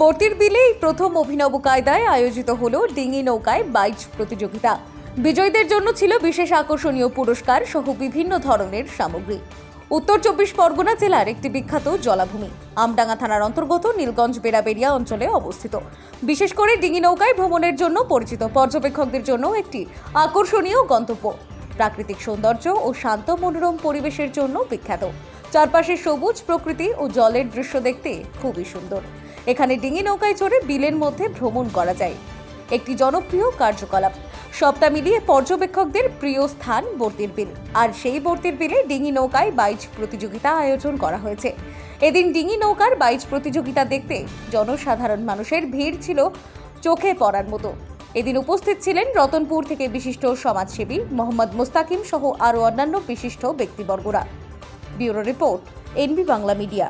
বর্তির বিলেই প্রথম অভিনব কায়দায় আয়োজিত হল ডিঙি নৌকায় বাইচ প্রতিযোগিতা। বিজয়ীদের জন্য ছিল বিশেষ আকর্ষণীয় পুরস্কার সহ বিভিন্ন ধরনের সামগ্রী। উত্তর চব্বিশ পরগনা জেলার একটি বিখ্যাত জলাভূমি, আমডাঙ্গা থানার অন্তর্গত নীলগঞ্জ বেড়াবেড়িয়া অঞ্চলে অবস্থিত। বিশেষ করে ডিঙি নৌকায় ভ্রমণের জন্য পরিচিত পর্যবেক্ষকদের জন্য একটি আকর্ষণীয় গন্তব্য। প্রাকৃতিক সৌন্দর্য ও শান্ত মনোরম পরিবেশের জন্য বিখ্যাত। চারপাশে সবুজ প্রকৃতি ও জলের দৃশ্য দেখতে খুবই সুন্দর। এখানে ডিঙি নৌকায় চড়ে বিলের মধ্যে ভ্রমণ করা যায়। একটি জনপ্রিয় কার্যকলাপ। সবটা মিলিয়ে পর্যবেক্ষকদের প্রিয় স্থান বর্তির বিল। আর সেই বর্তির বিলে ডিঙি নৌকায় বাইচ প্রতিযোগিতা আয়োজন করা হয়েছে। এদিন ডিঙি নৌকার বাইচ প্রতিযোগিতা দেখতে জনসাধারণ মানুষের ভিড় ছিল চোখে পড়ার মতো। এদিন উপস্থিত ছিলেন রতনপুর থেকে বিশিষ্ট সমাজসেবী মোহাম্মদ মুস্তাকিম সহ আরও অন্যান্য বিশিষ্ট ব্যক্তিবর্গরা। Bureau report NB Bangla media.